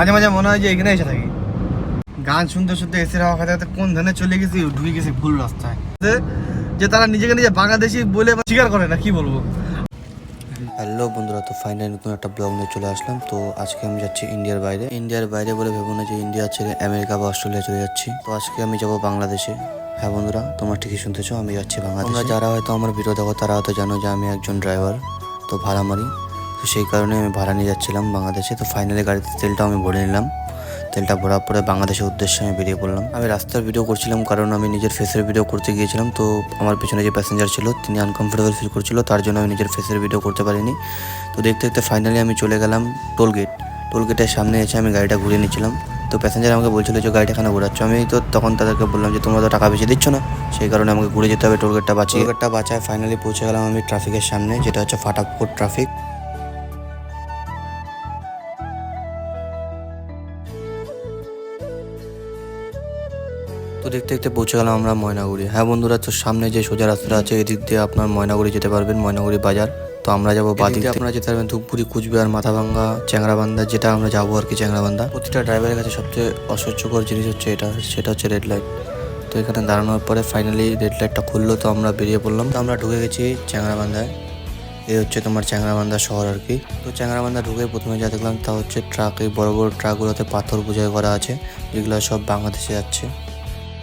মাঝে মাঝে মনে হয় যে এখানে এসে থাকি। গান শুনতে শুনতে এসির হাওয়া খাতে কোন ধানে চলে গেছি ঢুকে গেছি ভুল রাস্তায়। যে- যে তারা নিজেকে নিজে বাংলাদেশি বলে স্বীকার করে না কি বলব? হ্যালো বন্ধুরা তো ফাইনালি নতুন একটা ব্লগ নিয়ে চলে আসলাম। তো আজকে আমি যাচ্ছি ইন্ডিয়ার বাইরে। ইন্ডিয়ার বাইরে বলে ভেবো না যে ইন্ডিয়া ছেড়ে আমেরিকা বা অস্ট্রেলিয়া চলে যাচ্ছি। তো আজকে আমি যাব বাংলাদেশে। হ্যাঁ বন্ধুরা তোমরা ঠিকই শুনতেছো আমি যাচ্ছি বাংলাদেশ। যারা হয়তো আমার ভিডিও দেখো তারা হয়তো জানো যে আমি একজন ড্রাইভার তো ভাড়া মারি তো সেই কারণে আমি ভাড়া নিয়ে যাচ্ছিলাম বাংলাদেশে। তো ফাইনালি গাড়িতে তেলটাও আমি ভরে নিলাম। তেলটা ভরার পরে বাংলাদেশের উদ্দেশ্যে আমি বেরিয়ে পড়লাম। আমি রাস্তার ভিডিও করছিলাম কারণ আমি নিজের ফেসের ভিডিও করতে গিয়েছিলাম। তো আমার পেছনে যে প্যাসেঞ্জার ছিল, তিনি আনকমফোর্টেবল ফিল করছিল। তার জন্য আমি নিজের ফেসের ভিডিও করতে পারিনি। তো দেখতে দেখতে ফাইনালি আমি চলে গেলাম টোল গেট টোল গেটের সামনে এসে আমি গাড়িটা ঘুরিয়ে নিয়েছিলাম তো প্যাসেঞ্জার আমাকে বলছিল যে, গাড়িটা এখানে ঘোরাচ্ছ। আমি তো তখন তাদেরকে বললাম যে, তোমরা তো টাকা বেশি দিচ্ছ না। সেই কারণে আমাকে ঘুরে যেতে হবে টোল গেটটা বাঁচিয়ে। টোল গেটটা বাঁচায় ফাইনালি পৌঁছে গেলাম আমি ট্রাফিকের সামনে, যেটা হচ্ছে ফাটাফুট ট্রাফিক দেখতে দেখতে পৌঁছে গেলাম আমরা ময়নাগুড়ি। হ্যাঁ বন্ধুরা তো সামনে যে সোজা রাস্তাটা আছে এদিক দিয়ে আপনার ময়নাগুড়ি যেতে পারবেন ময়নাগুড়ি বাজার। তো আমরা যাব বাদিকে আপনারা যেতে পারবেন ধূপগুড়ি কুচবিহার মাথাভাঙ্গা চ্যাংরাবান্ধা যেটা আমরা যাব আর কি চ্যাংরাবান্ধা। প্রতিটা ড্রাইভারের কাছে সবচেয়ে অসহ্যকর জিনিস হচ্ছে এটা সেটা হচ্ছে রেড লাইট তো এখানে দাঁড়ানোর পরে ফাইনালি রেড লাইটটা খুললো তো আমরা বেরিয়ে পড়লাম। তো আমরা ঢুকে গেছি চ্যাংরাবান্ধায়। এই হচ্ছে তোমার চ্যাংরাবান্ধা শহর আর কি। তো চ্যাংরাবান্ধা ঢুকে প্রথমে যা দেখলাম তা হচ্ছে ট্রাক এই বড় বড় ট্রাকগুলোতে পাথর বোঝাই করা আছে যেগুলো সব বাংলাদেশে যাচ্ছে।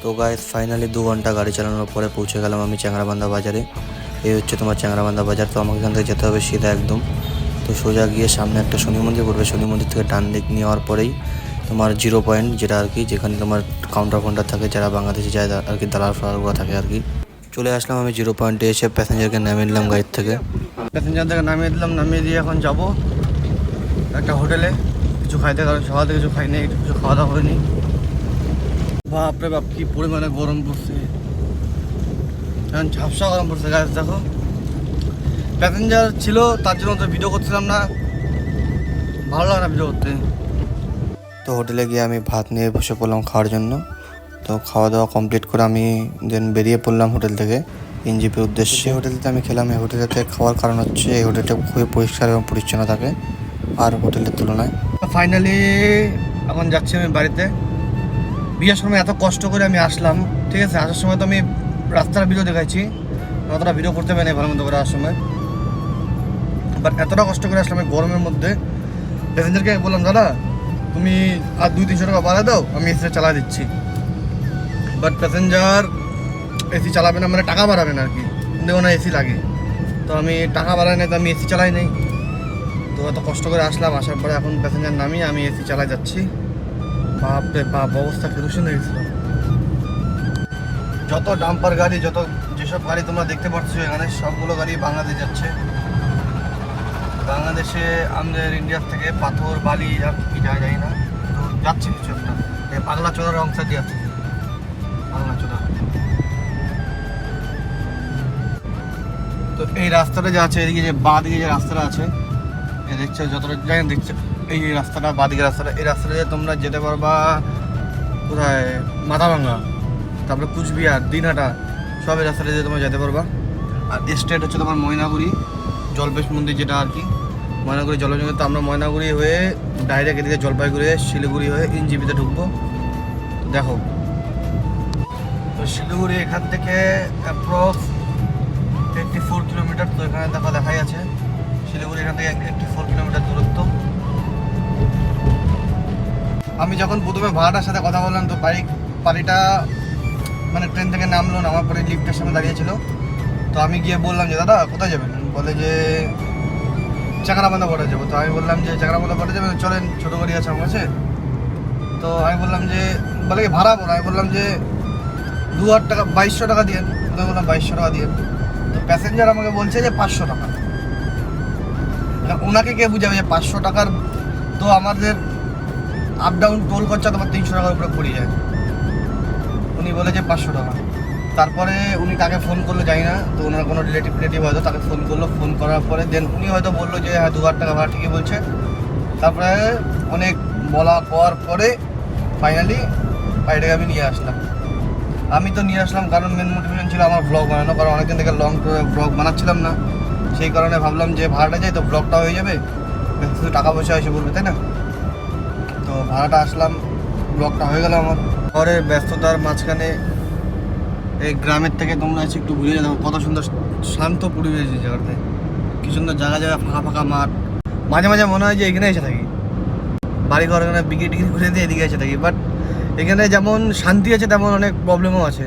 তো গাইস ফাইনালি দু ঘণ্টা গাড়ি চালানোর পরে পৌঁছে গেলাম আমি চ্যাংরাবান্ধা বাজারে। এই হচ্ছে তোমার চ্যাংরাবান্ধা বাজার, তো আমাকে এখান থেকে যেতে হবে সিধা একদম। তো সোজা গিয়ে সামনে একটা শনি মন্দির পড়বে শনি মন্দির থেকে ডান দিক নেওয়ার পরেই তোমার জিরো পয়েন্ট যেটা আর কি, যেখানে তোমার কাউন্টার ফাউন্টার থাকে, যারা বাংলাদেশে যায় আর কি দালাল ফালালগুলো থাকে আর কি। চলে আসলাম আমি জিরো পয়েন্টে এসে প্যাসেঞ্জারকে নামিয়ে নিলাম গাড়ির থেকে। প্যাসেঞ্জার থেকে নামিয়ে দিলাম, নামিয়ে দিয়ে এখন যাব একটা হোটেলে কিছু খাইতে, কারণ সকালে কিছু খাইনি কিছু খাওয়া দাওয়া হয়নি। বাপরে বাপ কি পরিমাণে গরম পড়ছে। এখন ঝাপসা গরম পড়ছে গাছ দেখো। প্যাসেঞ্জার ছিল তার জন্য তো ভিডিও করছিলাম না। ভালো লাগে না ভিডিও করতে। তো হোটেলে গিয়ে আমি ভাত নিয়ে বসে পড়লাম খাওয়ার জন্য। তো খাওয়া দাওয়া কমপ্লিট করে আমি দেন বেরিয়ে পড়লাম হোটেল থেকে এনজিপির উদ্দেশ্যে। হোটেলতে আমি খেলাম এই হোটেলেতে খাওয়ার কারণ হচ্ছে এই হোটেলটা খুবই পরিষ্কার এবং পরিচ্ছন্ন থাকে আর হোটেলের তুলনায়। ফাইনালি এখন যাচ্ছি আমি বাড়িতে। বিয়ের সময় এত কষ্ট করে আমি আসলাম, ঠিক আছে? আসার সময় তো আমি রাস্তার ভিডিও দেখাইছি। অতটা ভিডিও করতে পারি ভালো মতো করে আসার সময়। বাট এতটা কষ্ট করে আসলাম এই গরমের মধ্যে। প্যাসেঞ্জারকে বললাম, দাদা, তুমি আর দুই তিনশো টাকা বাড়া দাও, আমি এসিটা চালা দিচ্ছি। বাট প্যাসেঞ্জার এসি চালাবে না মানে টাকা বাড়াবে না আর কি। দেখো না এসি লাগে। তো আমি টাকা বাড়াই নাই, তো আমি এসি চালাই নাই। তো এত কষ্ট করে আসলাম, আসার পরে এখন প্যাসেঞ্জার নামিয়ে আমি এসি চালাই যাচ্ছি। বাপরে বাপ, অবস্থা কেরোসিন হয়ে যত ডাম্পার গাড়ি, যত যেসব গাড়ি তোমরা দেখতে পাচ্ছ, এখানে সবগুলো গাড়ি বাংলাদেশ যাচ্ছে। বাংলাদেশে, আমাদের ইন্ডিয়ার থেকে পাথর, বালি, আর কি যায় যায় না। তো যাচ্ছে কিছু একটা। পাগলা চোদার অংশ দিয়ে যাচ্ছে। পাগলা চোদা তো এই রাস্তাটা যে আছে, এদিকে যে বাঁ দিকে যে রাস্তাটা আছে দেখছ, যতটা জানি দেখছ। এই রাস্তাটা, বাদিকে রাস্তাটা, এই রাস্তাটা দিয়ে তোমরা যেতে পারবা কোথায়? মাথাভাঙ্গা, তারপরে কুচবিহার, দিনহাটা, সব এই রাস্তাটা দিয়ে তোমরা যেতে পারবা। আর স্টেট হচ্ছে তোমার ময়নাগুড়ি জলপেশ মন্দির যেটা আর কি। ময়নাগুড়ি জলপেশ তো আমরা ময়নাগুড়ি হয়ে ডাইরেক্ট এদিকে জলপাইগুড়ি হয়ে শিলিগুড়ি হয়ে ইনজিবিতে ঢুকবো। দেখো। তো শিলিগুড়ি এখান থেকে অ্যাপ্রক্স এইটটি ফোর কিলোমিটার তো এখানে দেখা দেখাই আছে। শিলিগুড়ি এখান থেকে এইটটি ফোর কিলোমিটার দূরত্ব। আমি যখন প্রথমে ভাড়াটার সাথে কথা বললাম, তো বাইক বাড়িটা মানে ট্রেন থেকে নামলো, নামার পরে লিফটের সামনে দাঁড়িয়েছিল তো আমি গিয়ে বললাম যে, দাদা, কোথায় যাবেন? বলে যে, চাকরাবান্ধা পড়ে যাব। তো আমি বললাম যে, চাকরাবান্ধা পড়ে যাবেন? চলেন, ছোটো গাড়ি আছে আমার কাছে। তো আমি বললাম যে, বলে কি, ভাড়া বলো? আমি বললাম যে, দু হাজার টাকা, বাইশশো টাকা দিয়ে। আমি বললাম, বাইশশো টাকা দিয়ে। তো প্যাসেঞ্জার আমাকে বলছে যে, পাঁচশো টাকা। এবার ওনাকে কে বুঝাবে যে, পাঁচশো টাকার তো আমাদের আপ ডাউন টোল খরচা তোমার তিনশো টাকার উপরে পড়ে যায়। উনি বলেছে পাঁচশো টাকা। তারপরে উনি কাকে ফোন করল জানি না, তো ওনার কোনো রিলেটিভ রিলেটিভ হয়তো তাকে ফোন করল। ফোন করার পরে দেন উনি হয়তো বলল যে হ্যাঁ দু হাজার টাকা ভাড়া, ঠিকই বলছে। তারপরে অনেক বলা পাওয়ার পরে ফাইনালি বাড়িটাকে আমি নিয়ে আসলাম। আমি তো নিয়ে আসলাম কারণ মেন মোটিভেশন ছিল আমার ব্লগ বানানো, কারণ অনেকদিন থেকে লং ব্লগ বানাচ্ছিলাম না। সেই কারণে ভাবলাম যে ভাড়াটা যাই তো ব্লগটা হয়ে যাবে। শুধু টাকা পয়সা এসে বলবে, তাই না? তো ভাড়াটা আসলাম ব্লগটা হয়ে গেল আমার। শহরের ব্যস্ততার মাঝখানে এই গ্রামের থেকে তোমরা এসে একটু ঘুরে যাব কত সুন্দর শান্ত পরিবেশ এই জায়গাতে কি সুন্দর জায়গা জায়গা, ফাঁকা ফাঁকা মাঠ। মাঝে মাঝে মনে হয় যে এখানে এসে থাকি। বাড়ি ঘর এখানে বিক্রি টিক্রি ঘুরে দিয়ে এদিকে এসে থাকি। বাট এখানে যেমন শান্তি আছে, তেমন অনেক প্রবলেমও আছে।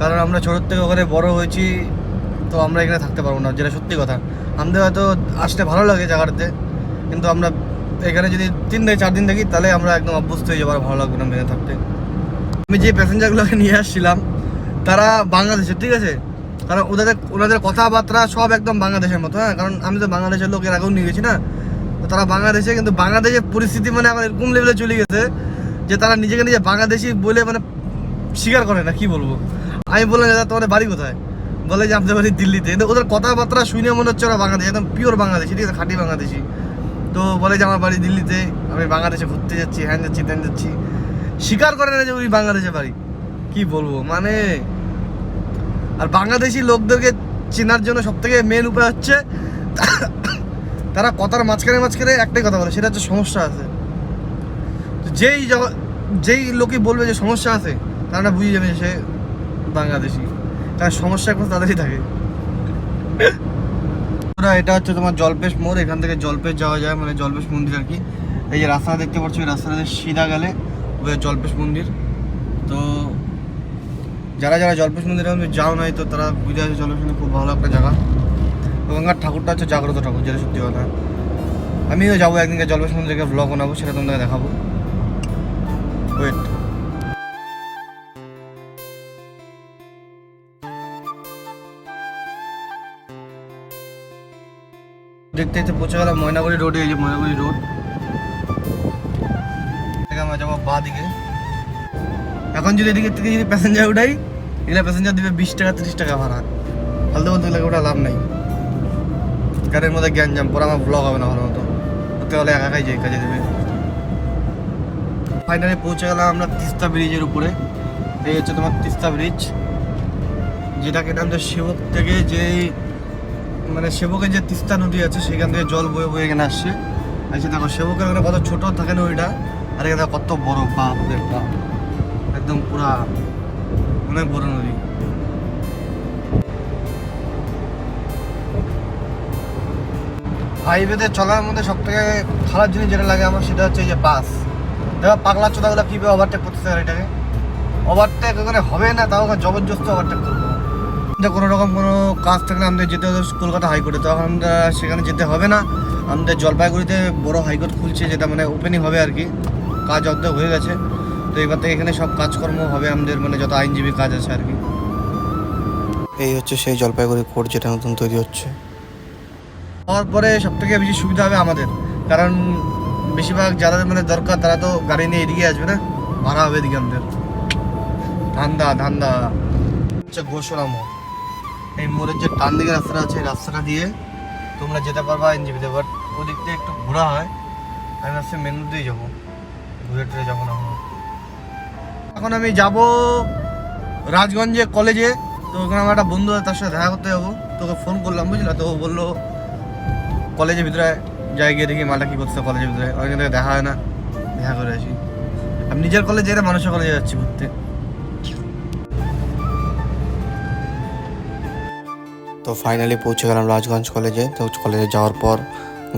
কারণ আমরা ছোটোর থেকে ওখানে বড় হয়েছি, তো আমরা এখানে থাকতে পারব না, যেটা সত্যি কথা। আমাদের হয়তো আসতে ভালো লাগে জায়গাটাতে, কিন্তু আমরা এখানে যদি তিন থেকে চার দিন থাকি, তাহলে আমরা একদম অভ্যস্ত হয়ে যাব ভালো লাগবে না এখানে থাকতে। আমি যে প্যাসেঞ্জারগুলোকে নিয়ে আসছিলাম, তারা বাংলাদেশের, ঠিক আছে? কারণ ওদের ওনাদের কথাবার্তা সব একদম বাংলাদেশের মতো হ্যাঁ? কারণ আমি তো বাংলাদেশের লোকের আগেও নিয়ে গেছি, না? তারা বাংলাদেশে, কিন্তু বাংলাদেশের পরিস্থিতি মানে এখন এরকম লেভেলে চলে গেছে যে তারা নিজেকে নিজে বাংলাদেশি বলে মানে স্বীকার করে না, কি বলব? আমি বললাম, দাদা, তোমাদের বাড়ি কোথায়? বলে যে, আমাদের বাড়ি দিল্লিতে। কিন্তু ওদের কথাবার্তা শুনে মনে হচ্ছে ওরা বাংলাদেশ, একদম পিওর বাংলাদেশি, ঠিক আছে? খাঁটি বাংলাদেশি। তো বলে যে আমার বাড়ি দিল্লিতে, আমি বাংলাদেশে ঘুরতে যাচ্ছি, হ্যান যাচ্ছি, ত্যান যাচ্ছি। স্বীকার করে না যে ওই বাংলাদেশে বাড়ি। কি বলব মানে? আর বাংলাদেশি লোকদেরকে চেনার জন্য সব থেকে মেন উপায় হচ্ছে, তারা কথার মাঝখানে মাঝখানে একটাই কথা বলে, সেটা হচ্ছে সমস্যা আছে। যেই যেই লোকই বলবে যে সমস্যা আছে, তারা বুঝে যাবে সে বাংলাদেশি। কারণ সমস্যা এখন তাদেরই থাকে। বন্ধুরা, এটা হচ্ছে তোমার জলপেশ মোড় এখান থেকে জলপেশ যাওয়া যায় মানে জলপেশ মন্দির আর কি। এই যে রাস্তা দেখতে পাচ্ছ এই রাস্তাতে সিধা গেলে জলপেশ মন্দির। তো যারা যারা জলপেশ মন্দিরে যাও নাই তো তারা বুঝে আছে জলপেশ মন্দির খুব ভালো একটা জায়গা। ওখানকার ঠাকুরটা হচ্ছে জাগ্রত ঠাকুর যেটা সত্যি কথা। আমিও যাব একদিনকে জলপেশ মন্দিরকে ব্লগ বানাবো সেটা তোমাদের দেখাবো। ওয়েট দেখতে দেখতে পৌঁছে গেলাম ময়নাগুড়ি রোডে, এই যে ময়নাগুড়ি রোড। আমরা যাব বা দিকে। এখন যদি এদিকে থেকে যদি প্যাসেঞ্জার উঠাই, এগুলো প্যাসেঞ্জার দিবে বিশ টাকা, তিরিশ টাকা ভাড়া। ফালতু বলতে গেলে ওটা লাভ নাই। গাড়ির মধ্যে গ্যাঞ্জাম, পরে আমার ব্লগ হবে না ভালো মতো। ওতে হলে একা একাই যাই কাজে দেবে। ফাইনালি পৌঁছে গেলাম আমরা তিস্তা ব্রিজের উপরে। এই হচ্ছে তোমার তিস্তা ব্রিজ যেটাকে আমাদের সেবক থেকে যে মানে সেবকের যে তিস্তা নদী আছে, সেখান থেকে জল বয়ে বয়ে এখানে আসছে। আসছে দেখো, সেবকের ওখানে কত ছোট থাকে না ওইটা আর এখানে কত বড়, বাপ বাপ। একদম পুরা অনেক বড় নদী। হাইওয়েতে চলার মধ্যে সব থেকে খারাপ জিনিস যেটা লাগে আমার, সেটা হচ্ছে যে বাস। দেখো, পাগলা চোদাগুলো কীভাবে ওভারটেক করতেছে এটাকে ওভারটেক ওখানে হবে না, তাও জবরদস্ত ওভারটেক করব। যে কোনো রকম কোনো কাজ থাকলে আমাদের যেতে হবে কলকাতা হাইকোর্টে। তখন আমরা সেখানে যেতে হবে না। আমাদের জলপাইগুড়িতে বড় হাইকোর্ট খুলছে যেটা মানে ওপেনিং হবে আর কি। কাজ অর্ধেক হয়ে গেছে। তো এবার থেকে এখানে সব কাজকর্ম হবে আমাদের মানে যত আইনজীবী কাজ আছে আর কি। এই হচ্ছে সেই জলপাইগুড়ি কোর্ট যেটা নতুন তৈরি হচ্ছে। হওয়ার পরে সব থেকে বেশি সুবিধা হবে আমাদের। কারণ বেশিরভাগ যাদের মানে দরকার তারা তো গাড়ি নিয়ে এদিকে আসবে না? ভাড়া হবে এদিকে আমাদের। ধান্দা ধান্দা। হচ্ছে ঘোষণা মোড় এই মোড়ের যে টান দিকে রাস্তাটা আছে রাস্তাটা দিয়ে তোমরা যেতে পারবা এনজিপিতে। বাট ওদিক দিয়ে একটু ঘোরা হয়। আমি ভাবছি মেন দিয়ে যাব। ঘুরে টুরে যাব না এখন। আমি যাব রাজগঞ্জে কলেজে। তো ওখানে আমার একটা বন্ধু তার সাথে দেখা করতে যাব। তোকে ফোন করলাম, বুঝলা? তো ও বলল, কলেজের ভিতরে যাই গিয়ে দেখি মালটা কি করছে কলেজের ভিতরে। থেকে দেখা হয় না। দেখা করে আসি। আমি নিজের কলেজে, এটা মানুষের কলেজে যাচ্ছি ঘুরতে। তো ফাইনালি পৌঁছে গেলাম রাজগঞ্জ কলেজে তো কলেজে যাওয়ার পর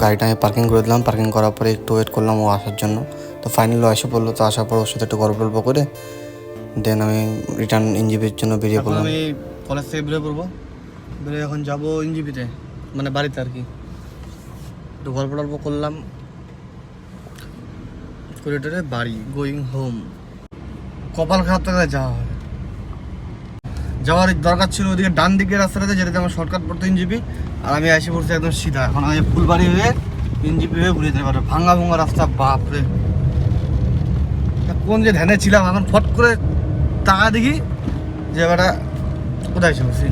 গাড়িটা আমি পার্কিং করে দিলাম। পার্কিং করার পরে একটু ওয়েট করলাম ও আসার জন্য। তো ফাইনালি এসে পড়ল। তো আসার পর ওর সাথে একটু গল্প গল্প করে দেন আমি রিটার্ন ইঞ্জিবির জন্য বেরিয়ে পড়লাম। আমি কলেজ থেকে বেরোয় পড়ব। বেরোয় এখন যাব ইঞ্জিবিতে মানে বাড়িতে আর কি। একটু গল্প টল্প করলাম। করে বাড়ি গোয়িং হোম কপাল খারাপ থাকলে যাওয়া হবে। যাওয়ার দরকার ছিল ওদিকে ডান দিকের রাস্তাটাতে, যেটাতে আমার শর্টকাট পড়তো ইঞ্জিপি আর আমি এসে পড়ছি একদম সিধা। এখন আমি ফুলবাড়ি হয়ে ইঞ্জিপি হয়ে ঘুরে যেতে পারব। ভাঙ্গা ভুঙ্গা রাস্তা, বাপরে। কোন যে ধ্যানে ছিলাম, এখন ফট করে টাকা দেখি যে বেটা কোথায় চলছি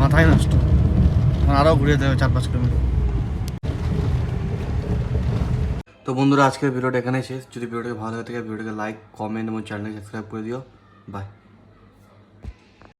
মাথায় নষ্ট। এখন আরও ঘুরে যেতে হবে চার পাঁচ কিলোমিটার। তো বন্ধুরা, আজকের ভিডিওটা এখানেই শেষ। যদি ভিডিওটাকে ভালো লাগে থাকে, ভিডিওটাকে লাইক কমেন্ট এবং চ্যানেলকে সাবস্ক্রাইব করে দিও। বাই